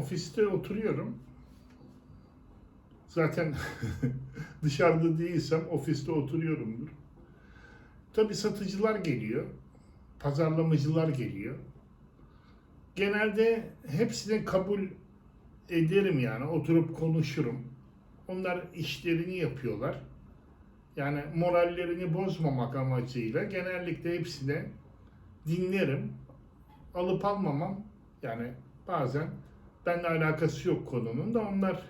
ofiste oturuyorum. Zaten dışarıda değilsem ofiste oturuyorumdur. Tabii satıcılar geliyor. Pazarlamacılar geliyor. Genelde hepsini kabul ederim yani. Oturup konuşurum. Onlar işlerini yapıyorlar. Yani morallerini bozmamak amacıyla genellikle hepsine dinlerim. Alıp almamam yani bazen benimle alakası yok konunun da onlar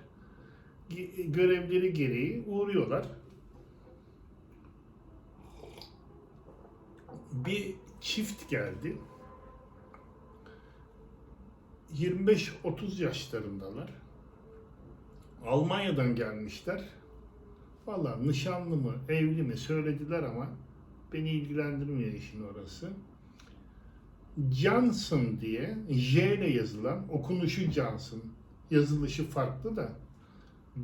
görevleri gereği uğruyorlar. Bir çift geldi. 25-30 yaşlarındalar. Almanya'dan gelmişler. Valla nişanlı mı, evli mi söylediler ama beni ilgilendirmiyor işin orası. Johnson diye J ile yazılan, okunuşu Johnson, yazılışı farklı da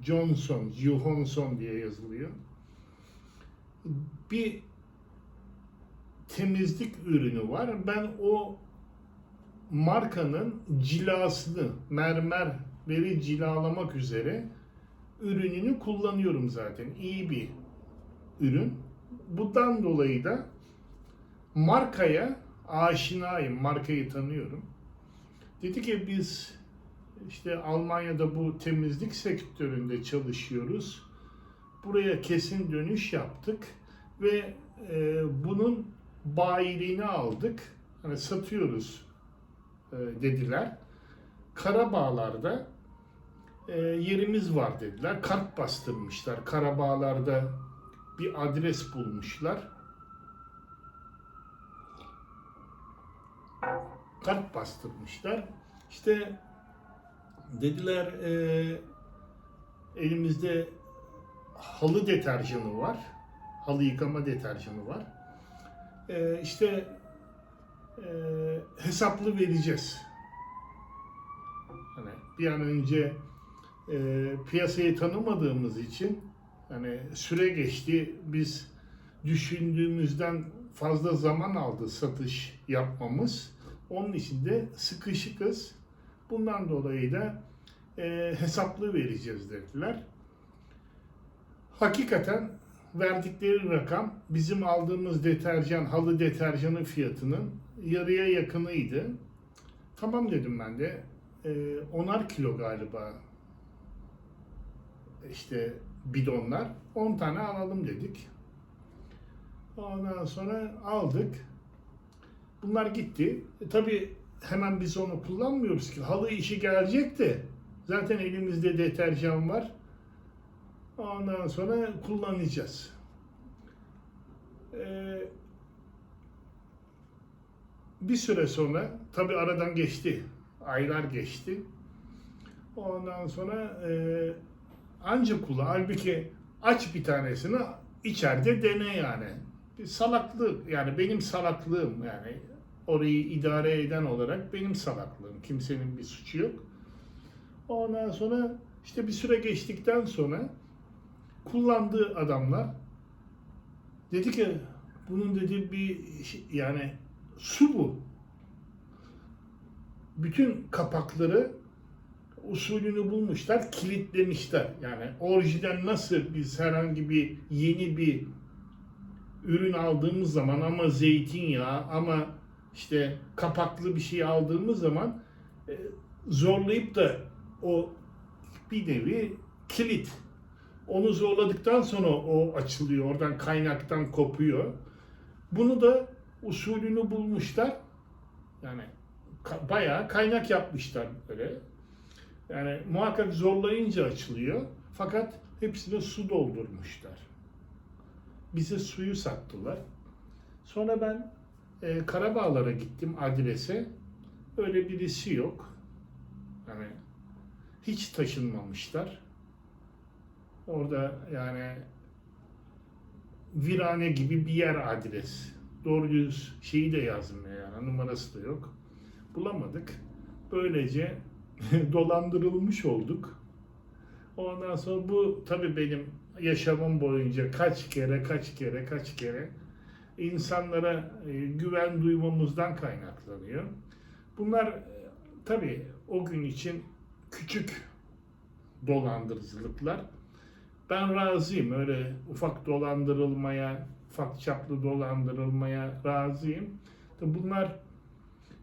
Johnson, Johansson diye yazılıyor. Bir temizlik ürünü var. Ben o markanın cilasını, mermerleri cilalamak üzere ürününü kullanıyorum zaten. İyi bir ürün. Bundan dolayı da markaya aşinayım, markayı tanıyorum. Dedi ki biz işte Almanya'da bu temizlik sektöründe çalışıyoruz. Buraya kesin dönüş yaptık ve e, bunun bayiliğini aldık. Hani satıyoruz e, dediler. Karabağlar'da e, yerimiz var dediler. Kart bastırmışlar. Karabağlar'da bir adres bulmuşlar. Kart bastırmışlar. İşte dediler e, elimizde halı deterjanı var. Halı yıkama deterjanı var. E, işte e, hesaplı vereceğiz. Hani bir an önce e, piyasayı tanımadığımız için hani süre geçti. Biz düşündüğümüzden fazla zaman aldı satış yapmamız. Onun için de sıkışıkız. Bundan dolayı da e, hesaplı vereceğiz dediler. Hakikaten verdikleri rakam bizim aldığımız deterjan, halı deterjanı fiyatının yarıya yakınıydı. Tamam dedim ben de. E, onar kilo galiba işte bidonlar. 10 tane alalım dedik. Ondan sonra aldık. Bunlar gitti. E, tabii hemen biz onu kullanmıyoruz ki. Halı işi gelecek de zaten elimizde deterjan var. Ondan sonra kullanacağız. Ee, bir süre sonra tabii aradan geçti. Aylar geçti. Ondan sonra e, anca kula. Halbuki aç bir tanesini içeride dene yani. Bir salaklık yani benim salaklığım yani orayı idare eden olarak benim salaklığım. Kimsenin bir suçu yok. Ondan sonra işte bir süre geçtikten sonra kullandığı adamlar dedi ki bunun dedi bir şey- yani su bu. Bütün kapakları usulünü bulmuşlar, kilitlemişler. Yani orijinal nasıl biz herhangi bir yeni bir ürün aldığımız zaman ama zeytinyağı ama işte kapaklı bir şey aldığımız zaman e, zorlayıp da o bir nevi kilit. Onu zorladıktan sonra o açılıyor. Oradan kaynaktan kopuyor. Bunu da usulünü bulmuşlar. Yani ka- bayağı kaynak yapmışlar böyle. Yani muhakkak zorlayınca açılıyor. Fakat hepsine su doldurmuşlar. Bize suyu sattılar. Sonra ben e, Karabağlar'a gittim adrese. Öyle birisi yok. Yani hiç taşınmamışlar. Orada yani virane gibi bir yer adres. Doğru düz şeyi de yazmıyor yani numarası da yok. Bulamadık. Böylece dolandırılmış olduk. Ondan sonra bu tabii benim yaşamım boyunca kaç kere kaç kere kaç kere insanlara e, güven duymamızdan kaynaklanıyor. Bunlar e, tabii o gün için küçük dolandırıcılıklar. Ben razıyım öyle ufak dolandırılmaya, ufak çaplı dolandırılmaya razıyım. Bunlar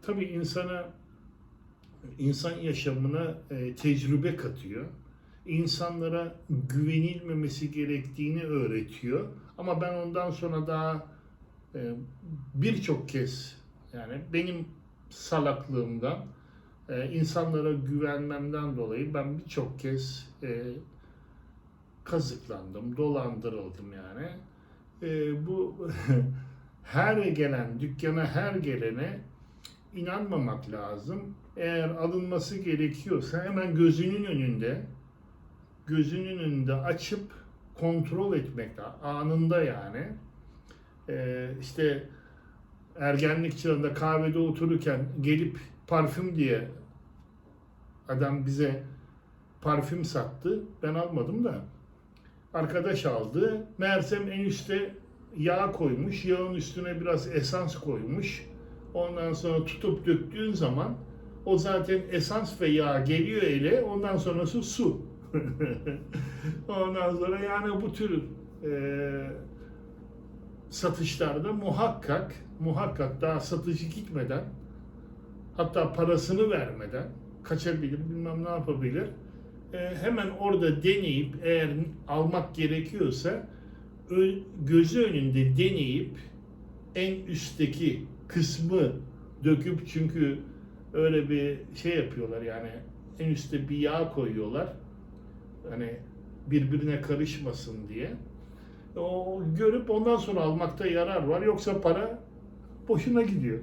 tabii insana insan yaşamına e, tecrübe katıyor. İnsanlara güvenilmemesi gerektiğini öğretiyor. Ama ben ondan sonra daha birçok kez yani benim salaklığımdan e, insanlara güvenmemden dolayı ben birçok kez e, kazıklandım, dolandırıldım yani. E, bu her gelen dükkana her gelene inanmamak lazım. Eğer alınması gerekiyorsa hemen gözünün önünde gözünün önünde açıp kontrol etmek. Anında yani. Ee, işte ergenlik çağında kahvede otururken gelip parfüm diye adam bize parfüm sattı. Ben almadım da. Arkadaş aldı. Meğersem en üstte yağ koymuş. Yağın üstüne biraz esans koymuş. Ondan sonra tutup döktüğün zaman o zaten esans ve yağ geliyor ele. Ondan sonrası su. Ondan sonra yani bu tür e, satışlarda muhakkak muhakkak daha satıcı gitmeden hatta parasını vermeden kaçabilir bilmem ne yapabilir. E, hemen orada deneyip eğer almak gerekiyorsa ö- gözü önünde deneyip en üstteki kısmı döküp çünkü öyle bir şey yapıyorlar yani en üstte bir yağ koyuyorlar hani birbirine karışmasın diye. O görüp ondan sonra almakta yarar var. Yoksa para boşuna gidiyor.